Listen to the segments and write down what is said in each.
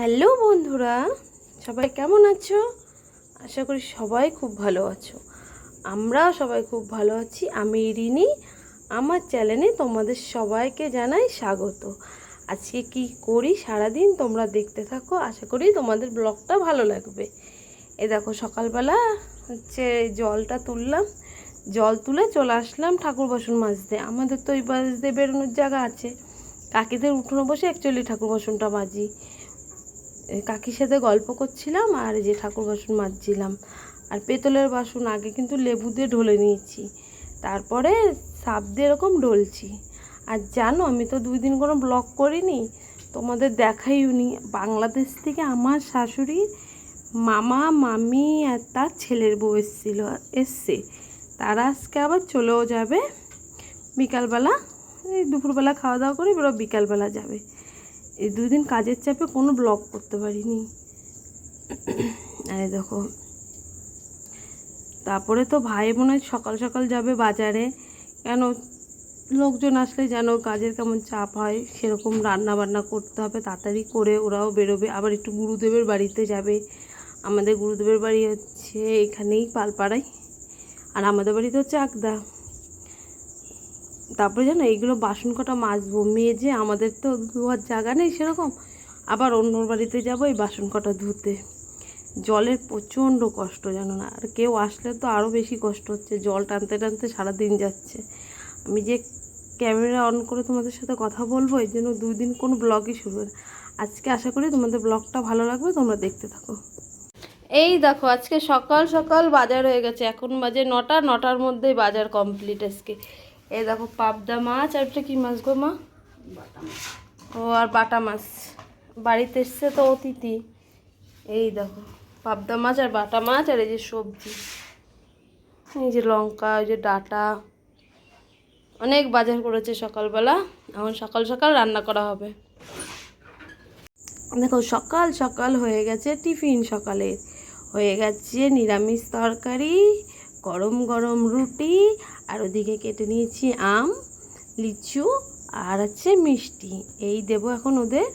Hello বন্ধুরা, সবাই কেমন আছো? আশা করি সবাই খুব ভালো আছো। আমরাও সবাই খুব ভালো আছি। আমি রিনি, আমার চ্যানেলে তোমাদের সবাইকে জানাই স্বাগত। আজকে কি করি সারাদিন তোমরা দেখতে থাকো, আশা করি তোমাদের ব্লগটা ভালো লাগবে। এ দেখো সকালবেলা হচ্ছে জলটা তুললাম, জল তুলে চলে আসলাম ঠাকুর বাসন মাজতে। আমাদের তো ওই বাজতে বেরোনোর জায়গা আছে। কাকিদের উঠোনে বসে অ্যাকচুয়ালি ঠাকুর বাসনটা মাজি। কাকির সাথে গল্প করছিলাম আর যে ঠাকুর বাসন মাজছিলাম। আর পেতলের বাসন আগে কিন্তু লেবু দিয়ে ঢলে নিয়েছি, তারপরে সাপ দিয়ে এরকম ডলছি আর জানো, আমি তো দুই দিন কোনো ব্লগ করিনি, তোমাদের দেখাইনি বাংলাদেশ থেকে আমার শাশুড়ি, মামা, মামি আর তার ছেলের বউ এসেছিল, এসছে। তারা আজকে আবার চলেও যাবে। বিকালবেলা, এই দুপুরবেলা খাওয়া দাওয়া করে বিকালবেলা যাবে। এই দুই দিন কাজের চাপে কোনো ব্লগ করতে পারিনি। আরে দেখো। তারপরে তো ভাই হয় সকাল সকাল যাবে বাজারে। কেন লোকজন আসলে যেন কাজের কেমন চাপ হয়, সেরকম রান্না বান্না করতে হবে, তাড়াতাড়ি করে ওরাও বেরোবে। আবার একটু গুরুদেবের বাড়িতে যাবে। আমাদের গুরুদেবের বাড়ি হচ্ছে এখানেই পালপাড়ায়। আর আমাদের বাড়িতে হচ্ছে আকদা। তারপরে জানো, এইগুলো বাসন কটা মাজবো মেজে আমাদের তো ধোয়ার জায়গা নেই সেরকম, আবার অন্যর বাড়িতে যাব এই বাসন কটা ধুতে। জলের প্রচণ্ড কষ্ট জানো না, আর কেউ আসলে তো আরও বেশি কষ্ট হচ্ছে, জল টানতে টানতে সারা দিন যাচ্ছে। আমি যে ক্যামেরা অন করে তোমাদের সাথে কথা বলব এই জন্য দুই দিন কোনো ব্লগই শুরু হয়। আজকে আশা করি তোমাদের ব্লগটা ভালো লাগবে, তোমরা দেখতে থাকো। এই দেখো, আজকে সকাল সকাল বাজার হয়ে গেছে, এখন বাজে নটা, নটার মধ্যেই বাজার কমপ্লিট আজকে। এই দেখো পাবদা মাছ আর এটা কি মাছ গো মা? ও আর বাটা মাছ। বাড়িতে এসছে তো অতিথি। এই দেখো পাবদা মাছ আর বাটা মাছ আর এই যে সবজি। এই যে লঙ্কা ওই যে ডাটা। অনেক বাজার করেছে সকালবেলা। এখন সকাল সকাল রান্না করা হবে। দেখো সকাল সকাল হয়ে গেছে টিফিন সকালে। হয়ে গেছে নিরামিষ তরকারি গরম গরম রুটি, আর ওদিকে কেটে নিয়েছি আম, লিচু, আর আছে মিষ্টি। এই দেব এখন ওদের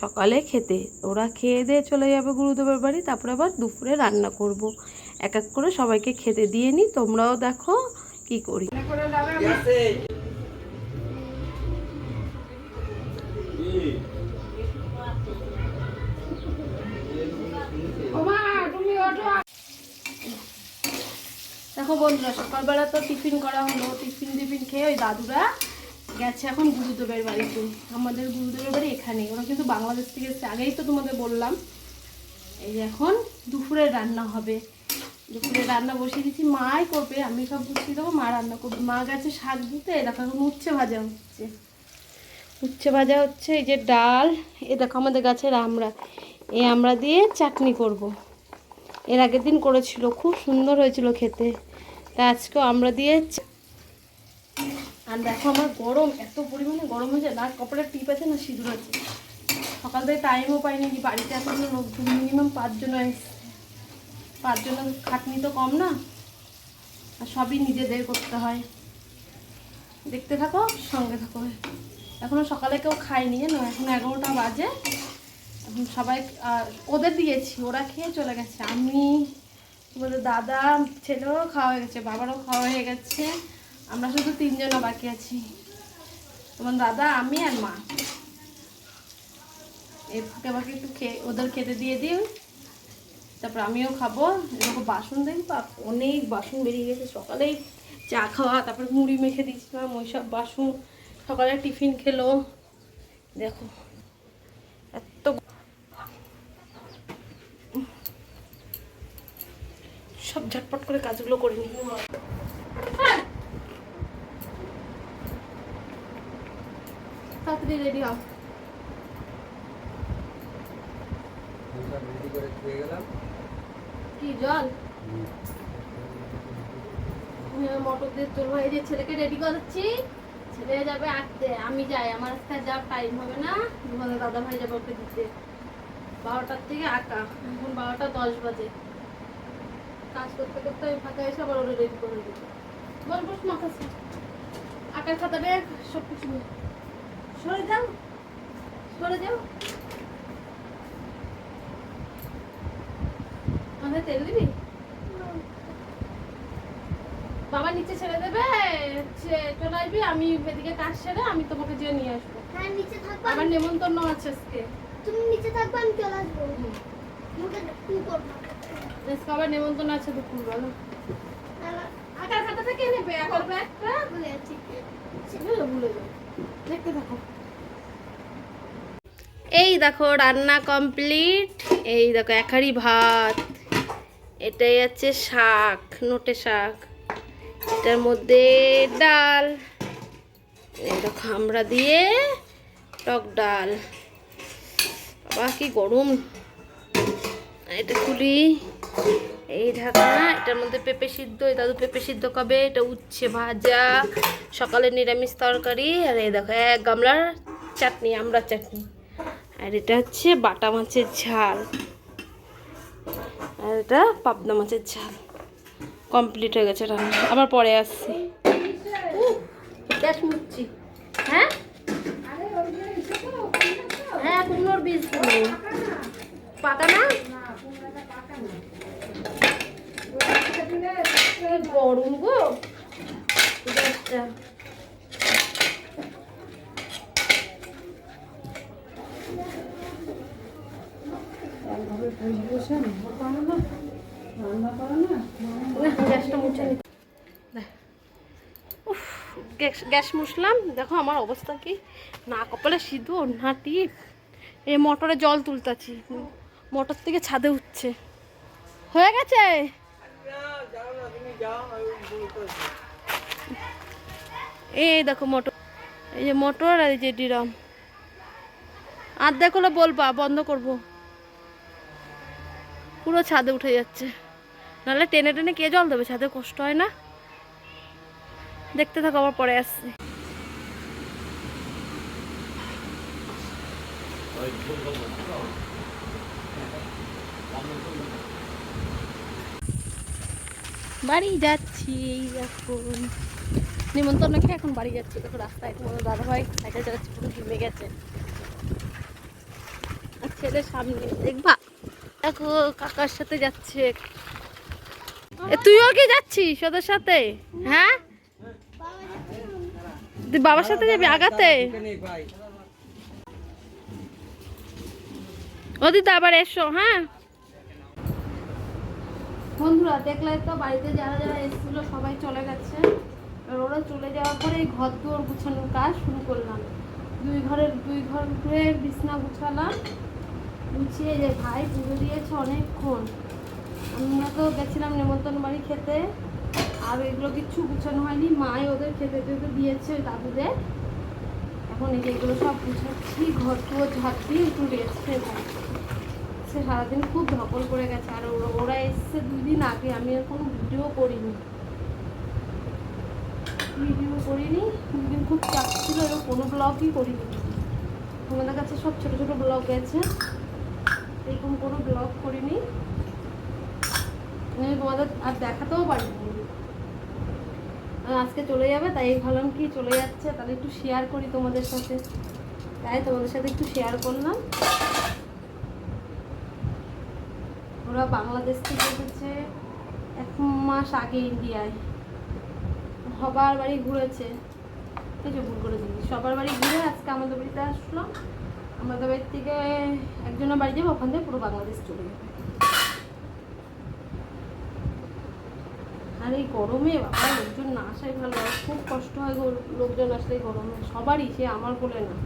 সকালে খেতে। ওরা খেয়ে দিয়ে চলে যাবে গুরুদেবের বাড়ি, তারপরে আবার দুপুরে রান্না করব। এক এক করে সবাইকে খেতে দিয়ে নিই তোমরাও দেখো কি করি। দেখো বন্ধুরা, সকালবেলা তো টিফিন করা হলো। টিফিন টিফিন খেয়ে ওই দাদুরা গেছে এখন গুরুদেবের বাড়িতে। আমাদের গুরুদেবের বাড়ি এখানেই। ওরা কিন্তু বাংলাদেশ থেকে এসছে। আগেই তো তোমাদের বললাম। এই এখন দুপুরে রান্না হবে। দুপুরে রান্না বসিয়ে দিচ্ছি। মাই করবে, আমি সব গুছিয়ে দেবো, মা রান্না করবে। মা গেছে শাক দিতে দেখো এখন উচ্ছে ভাজা হচ্ছে। উচ্ছে ভাজা হচ্ছে, এই যে ডাল এ দেখো আমাদের গাছের আমরা এই আমরা দিয়ে চাটনি করব। এর আগের দিন করেছিল, খুব সুন্দর হয়েছিল খেতে। তা আজকেও আমরা দিয়ে আর দেখো আমার গরম, এত পরিমাণে গরম হয়েছে। না কপড়ের টিপ আছে না, সিঁদুর আছে। সকাল থেকে টাইমও পাইনি কি বাড়িতে এতগুলো লোক মিনিমাম পাঁচজন পাঁচজন খাটনি তো কম না। আর সবই নিজেদের করতে হয়। দেখতে থাকো, সঙ্গে থাকো। এখনও সকালে কেউ খায়নি, জানো? এখন এগারোটা বাজে। এখন সবাই ওদের দিয়েছি, ওরা খেয়ে চলে গেছে। আমি তোমাদের দাদা, ছেলেও খাওয়া হয়ে গেছে, বাবারও খাওয়া হয়ে গেছে। আমরা শুধু তিনজনও বাকি আছি। তোমার দাদা, আমি আর মা। এই ফাঁকে ফাঁকে একটু খেয়ে, ওদের খেতে দিয়ে দিই তারপর আমিও খাব। এরকম বাসন দেখি বা অনেক বাসন বেরিয়ে গেছে। সকালেই চা খাওয়া, তারপর মুড়ি মেখে দিয়েছিলাম ওই সব বাসন। সকালে টিফিন খেলো। দেখো। সব ঝটপট করে কাজগুলো করে নিই। তাড়াতাড়ি রেডি হও। রেডি করে খেয়ে গেলাম। কি জল? মটর দিয়ে তোর ভাই যে ছেলেকে রেডি করাচ্ছি ছেলে যাবে আঁকতে আমি যাই আমার আজকে যাওয়ার টাইম হবে না। তোমাদের দাদা ভাই যাবে ওকে দিতে। বারোটার থেকে আঁকা এখন বারোটা দশ বাজে। কাজ করতে করতে আমি ফাঁকা এসে আবার ওরা রেডি করে দিই বল বস মাথা আঁকার খাতা ব্যাগ সব কিছু নিয়ে। সরে যাও সরে যাও। মাথায় তেল দিবি? বাবা নিচে ছেড়ে দেবে চলে আসবি আমি এদিকে কাজ সেরে আমি তোমাকে যেয়ে নিয়ে আসব। হ্যাঁ নিচে থাকব। আমার নেমন্তন্ন আছে আজকে। তুমি নিচে থাকবে আমি চলে আসব। কি করব? এই দেখো, রান্না কমপ্লিট এই দেখো একারি ভাত। এটাই আছে শাক, নোটে শাক। এটার মধ্যে ডাল। দেখো, আমরা দিয়ে টক ডাল। বাবা, কি গরম। এটা খুলি। এই ঢাকনা এটার মধ্যে পেঁপে সিদ্ধ এই দাদু পেঁপে সিদ্ধ কবে এটা উচ্ছে ভাজা সকালে নিরামিষ তরকারি আর এই দেখো এক গামলার চাটনি আমরা চাটনি। আর এটা হচ্ছে বাটা মাছের ঝাল। আর এটা পাবদা মাছের ঝাল। কমপ্লিট হয়ে গেছে রান্না। আবার পরে আসছি। গ্যাস মুচ্ছি। হ্যাঁ? হ্যাঁ কুমড়োর বীজ কুমড়ো না? গরম গো। গ্যাসটা গ্যাস মুছলাম। দেখো আমার অবস্থা কি। না কপালে সিঁদুর না টিপ। এই মোটরে জল তুলতাছি। মোটর থেকে ছাদে উঠছে। হয়ে গেছে? এই দেখো মোটর। এই যে মোটর আর এই যে ডিরাম। আর দেখো বলবা বন্ধ করব। পুরো ছাদে উঠে যাচ্ছে। নাহলে টেনে টেনে কে জল দেবে? ছাদে কষ্ট হয় না? দেখতে থাকো, আবার পরে আসছি। বাড়ি যাচ্ছি, এখন। নিমন্ত্রণ খেয়ে এখন বাড়ি যাচ্ছি, দেখো রাস্তায় তোমাদের দাদা ভাই সাইকেল চালাচ্ছে, পুরো ঘেমে গেছে। আর ছেলে সামনে, দেখবা, দেখো কাকার সাথে যাচ্ছে। তুইও কি যাচ্ছিস ওদের সাথে? হ্যাঁ? তুই বাবার সাথে যাবি আগাতে? ভাই ওদিতে আবার এসো হ্যাঁ? বন্ধুরা, দেখলে তো বাড়িতে যারা যারা এসেছিল সবাই চলে গেছে। আর ওরা চলে যাওয়ার পরে এই ঘর দুয়ার গুছানোর কাজ শুরু করলাম। দুই ঘরের দুই ঘর ঘুরে বিছনা গুছালাম। গুছিয়ে যে ভাই পুজো দিয়েছে অনেকক্ষণ। আমরা তো গেছিলাম নেমন্তন্ন বাড়ি খেতে। আর এগুলো কিচ্ছু গুছানো হয়নি। মাই ওদের খেতে খেতে দিয়েছে দাদুদের। এখন এই এগুলো সব গুছাচ্ছি, ঘর টুয়ো ঝাঁট দিয়ে একটু রেস্ট নেব। সে সারাদিন খুব ধকল করে গেছে। আর ওরা এসছে দুই দিন আগে, আমি আর কোনো ভিডিও করিনি। ভিডিও করিনি, দুদিন খুব চাপ ছিল, এরকম কোনো ব্লগই করিনি। তোমাদের কাছে সব ছোটো ছোটো ব্লগ গেছে এরকম কোনো ব্লগ করিনি। আমি তোমাদের আর দেখাতেও পারিনি। আজকে চলে যাবে, তাই ভাবলাম কি চলে যাচ্ছে, তাহলে একটু শেয়ার করি তোমাদের সাথে। তাই তোমাদের সাথে একটু শেয়ার করলাম। ওরা বাংলাদেশ থেকে এসেছে এক মাস আগে ইন্ডিয়ায়। সবার বাড়ি ঘুরেছে। কিছু ভুল করে দিই সবার বাড়ি ঘুরে আজকে আমাদের বাড়িতে আসলো। আমাদের বাড়ি থেকে একজনের বাড়ি যাবে, ওখান থেকে পুরো বাংলাদেশ চলে যাবে। আর এই গরমে বাবা, লোকজন না আসাই ভালো। খুব কষ্ট হয় লোকজন আসলে গরমে। সবারই সে আমার বলে না।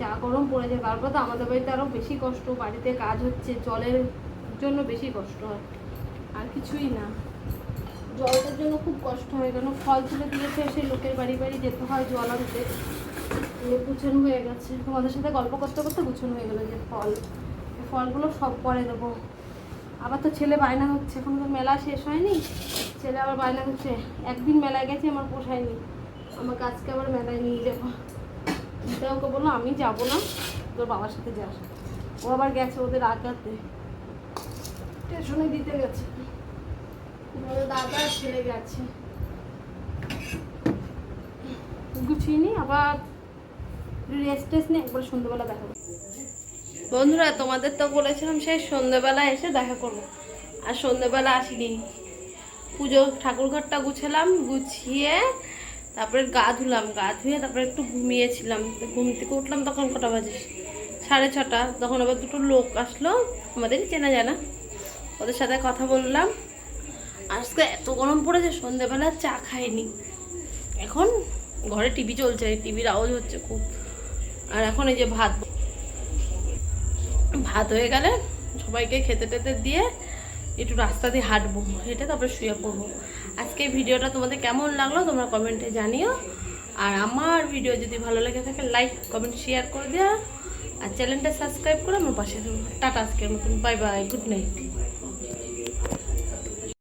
যা গরম পড়েছে, তারপর তো আমাদের বাড়িতে আরও বেশি কষ্ট। বাড়িতে কাজ হচ্ছে, জলের জন্য বেশি কষ্ট হয়। আর কিছুই না। জলের জন্য খুব কষ্ট হয়, কেন ফল তুলে দিয়েছে সেই লোকের বাড়ি বাড়ি যেতে হয় জল আনতে। গুছানো হয়ে গেছে। তোমাদের সাথে গল্প করতে করতে গুছানো হয়ে গেলো যে ফল। ফলগুলো সব পরে দেবো আবার তো ছেলে বায়না হচ্ছে, এখন তো মেলা শেষ হয়নি। ছেলে আবার বায়না হচ্ছে, একদিন মেলায় গেছে আমার পোষায়নি। আমাকে আজকে আবার মেলায় নিয়ে যাব। ওকে বলল, আমি যাব না, তোর বাবার সাথে যাস। ও আবার গেছে ওদের আগাতে। স্টেশনে দিতে গেছে। দাদা ছেলে গেছে। গুছিয়ে নি আবার রেস্ট একবার দেখা বন্ধুরা, তোমাদের তো বলেছিলাম সেই সন্ধ্যেবেলা এসে দেখা করব। আর সন্ধ্যেবেলা আসিনি। পুজো ঠাকুর ঘরটা গুছালাম, গুছিয়ে তারপরে গা ধুলাম। গা ধুয়ে তারপরে একটু ঘুমিয়েছিলাম। ঘুম থেকে উঠলাম তখন কটা বাজে? সাড়ে ছটা। তখন আবার দুটো লোক আসলো। আমাদের চেনা জানা। ওদের সাথে কথা বললাম। আজকে এত গরম পড়েছে সন্ধ্যেবেলা চা খাইনি। এখন ঘরে টিভি চলছে টিভির আওয়াজ হচ্ছে খুব। আর এখন এই যে ভাত। ভাত হয়ে গেলে সবাইকে খেতে টেতে দিয়ে একটু রাস্তা দিয়ে হাঁটবো, হেঁটে তারপরে শুয়ে পড়ব। আজকে ভিডিওটা তোমাদের কেমন লাগল তোমরা কমেন্টে জানিও। আর আমার ভিডিও যদি ভালো লেগে থাকে লাইক কমেন্ট শেয়ার করে দিও। আর চ্যানেলটা সাবস্ক্রাইব করে আমার পাশে টাটা আজকের মতন বাই বাই গুড নাইট